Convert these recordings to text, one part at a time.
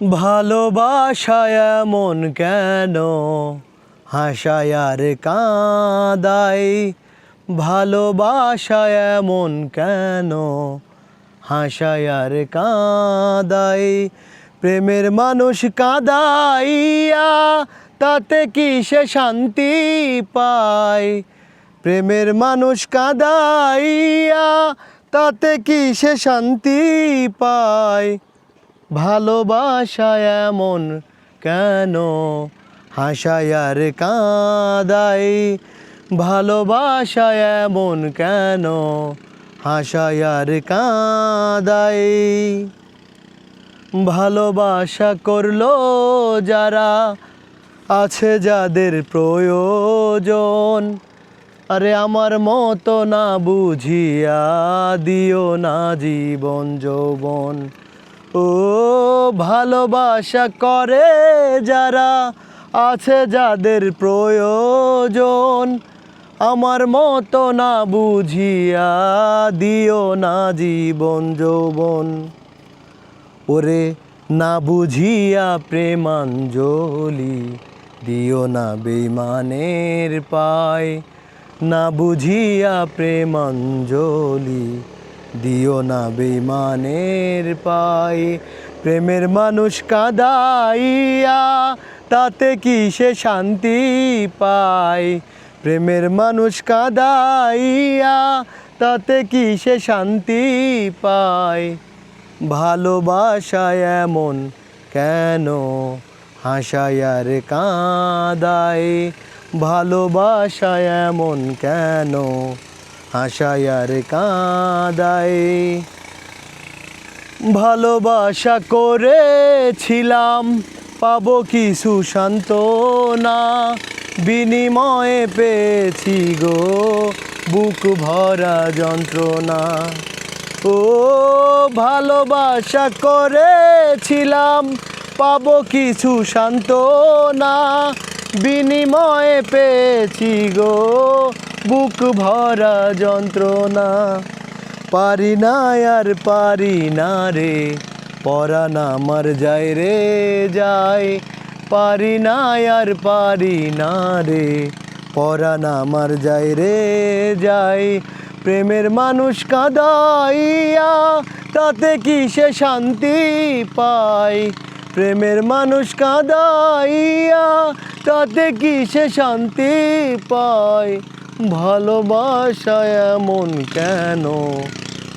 ভালোবাসায় এমন কেন? হাসায় আর কাঁদাই ভালোবাসায় এমন কেন? হাসায় আর কাঁদাই প্রেমের মানুষ কাঁদাইয়া, তাতে কি সে শান্তি পায়? প্রেমের মানুষ কাঁদাইয়া, তাতে কি সে শান্তি পায়? ভালোবাসা এমন কেন? হাসায় আর কাঁদাই ভালোবাসা এমন কেন? হাসায় আর কাঁদাই ভালোবাসা করল যারা, আছে যাদের প্রয়োজন। আরে আমার মতো না বুঝিয়া দিও না জীবন যৌবন। ও ভালোবাসা করে যারা আছে যাদের প্রয়োজন, আমার মতো না বুঝিয়া দিও না জীবন যৌবন। ওরে না বুঝিয়া প্রেমাঞ্জলি দিও না বেমানের পায়, না বুঝিয়া প্রেমাঞ্জলি দিও না বেমানের পাই প্রেমের মানুষ কাদাইয়া, তাতে কি সে শান্তি পায়? প্রেমের মানুষ কাদাইয়া, তাতে কি সে শান্তি পায়? ভালোবাসায় এমন কেন হাসায় আর কাঁদায়? ভালোবাসায় এমন কেন হাসায় আর কাঁদায়। ভালোবাসা করেছিলাম, পাবো কিছু সান্ত্বনা। বিনিময়ে পেয়েছি গো, বুক ভরা যন্ত্রণা। ও, ভালোবাসা করেছিলাম, পাবো কিছু সান্ত্বনা। বিনিময়ে পেয়েছি গো বুক ভরা যন্ত্রণা। পারি না আর পারি না রে পরাণ আমার যায় রে যায়। পারি না আর পারি না রে পরাণ আমার যায় রে যায়। প্রেমের মানুষ কাঁদাইয়া তাতে কি সে শান্তি পায়? প্রেমের মানুষ কাঁদাইয়া তাতে কি সে শান্তি পায়? ভালোবাসা এমন কেন?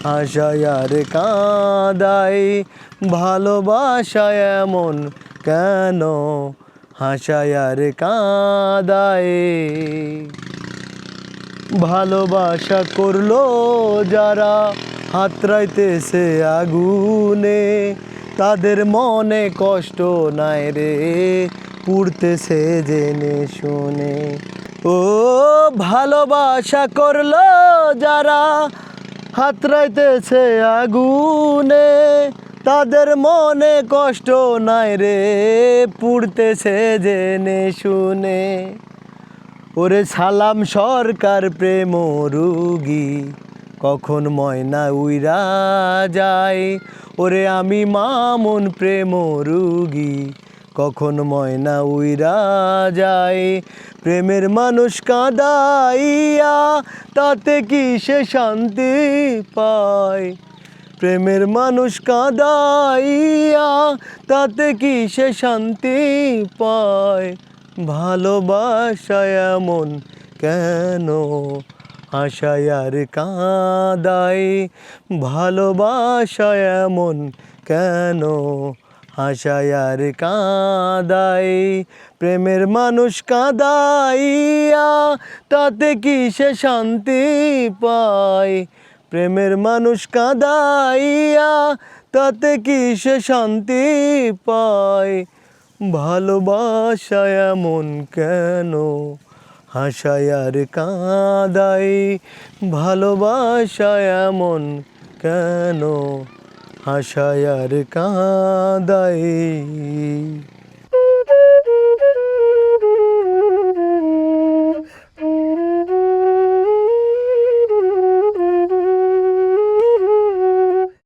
আশায় আর কাঁদাই। ভালোবাসা এমন কেন? হাসায় আর কাঁদায় ভালোবাসা করল যারা হাতরাইতেছে আগুনে। তাদের মনে কষ্ট নাই রে, পুড়তেছে জেনে শুনে। ও ভালোবাসা করল যারা হাতরাইতেছে আগুনে, তাদের মনে কষ্ট নাই রে, পুড়তেছে জেনে শুনে। ওরে সালাম সরকার প্রেম রুগী, কখন ময়না উইরা যায়? ওরে আমি মামুন প্রেম রুগী কখন ময়না উইরা যায়? প্রেমের মানুষ কাঁদাইয়া তাতে কি সে শান্তি পায়? প্রেমের মানুষ কাঁদাইয়া তাতে কি সে শান্তি পায়? ভালোবাসায় এমন কেন আশায় আর কাঁদাই ভালোবাসায় এমন কেন আশায় আর কাঁদাই, প্রেমের মানুষ কাঁদাইয়া, তাতে কি সে শান্তি পায়? প্রেমের মানুষ কাঁদাইয়া, তাতে কি সে শান্তি পায়? ভালোবাসায় এমন কেন? হাসায় আর কাঁদাই, ভালোবাসায় এমন কেন? হাসায় আর কাঁদাই